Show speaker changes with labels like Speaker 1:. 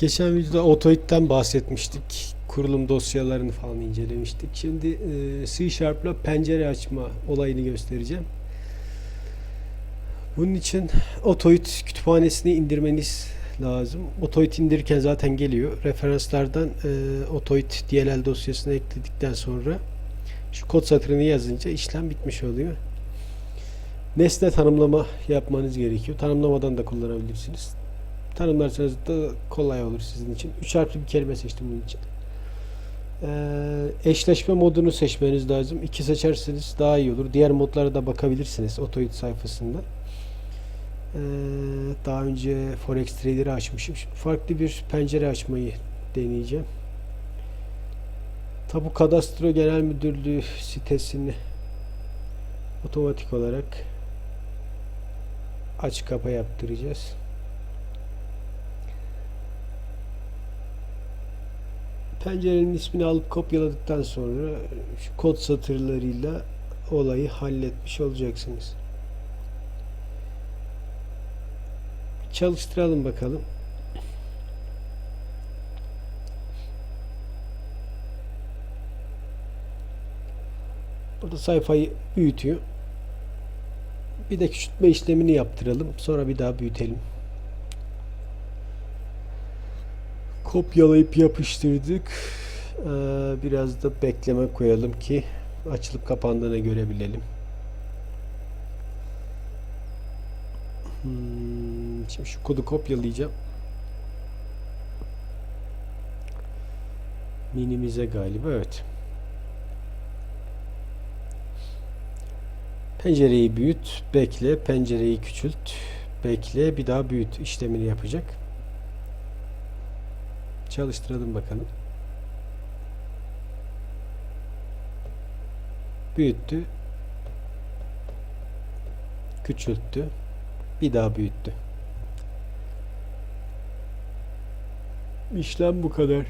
Speaker 1: Geçen videoda Otoid'den bahsetmiştik. Kurulum dosyalarını falan incelemiştik. Şimdi C Sharp'la pencere açma olayını göstereceğim. Bunun için Otoid kütüphanesini indirmeniz lazım. Otoid indirirken zaten geliyor. Referanslardan e, Otoid DLL dosyasını ekledikten sonra şu kod satırını yazınca işlem bitmiş oluyor. Nesne tanımlama yapmanız gerekiyor. Tanımlamadan da kullanabilirsiniz. Tanımlarsanız da kolay olur sizin için. 3 harfli bir kelime seçtim bunun için. Ee, eşleşme modunu seçmeniz lazım. İki seçerseniz daha iyi olur. Diğer modlara da bakabilirsiniz Otoid sayfasında. Ee, daha önce Forex Trader'ı açmışım. Şimdi farklı bir pencere açmayı deneyeceğim. Tabu Kadastro Genel Müdürlüğü sitesini otomatik olarak aç kapa yaptıracağız. pencerenin ismini alıp kopyaladıktan sonra şu kod satırlarıyla olayı halletmiş olacaksınız. Çalıştıralım bakalım. Burada sayfayı büyütüyor. Bir de küçültme işlemini yaptıralım. Sonra bir daha büyütelim. kopyalayıp yapıştırdık. Ee, biraz da bekleme koyalım ki açılıp kapandığını görebilelim. Hmm, şimdi şu kodu kopyalayacağım. Minimize galiba evet. Pencereyi büyüt, bekle, pencereyi küçült, bekle, bir daha büyüt işlemini yapacak. Çalıştıralım bakalım. Büyüttü. Küçülttü. Bir daha büyüttü. İşlem bu kadar.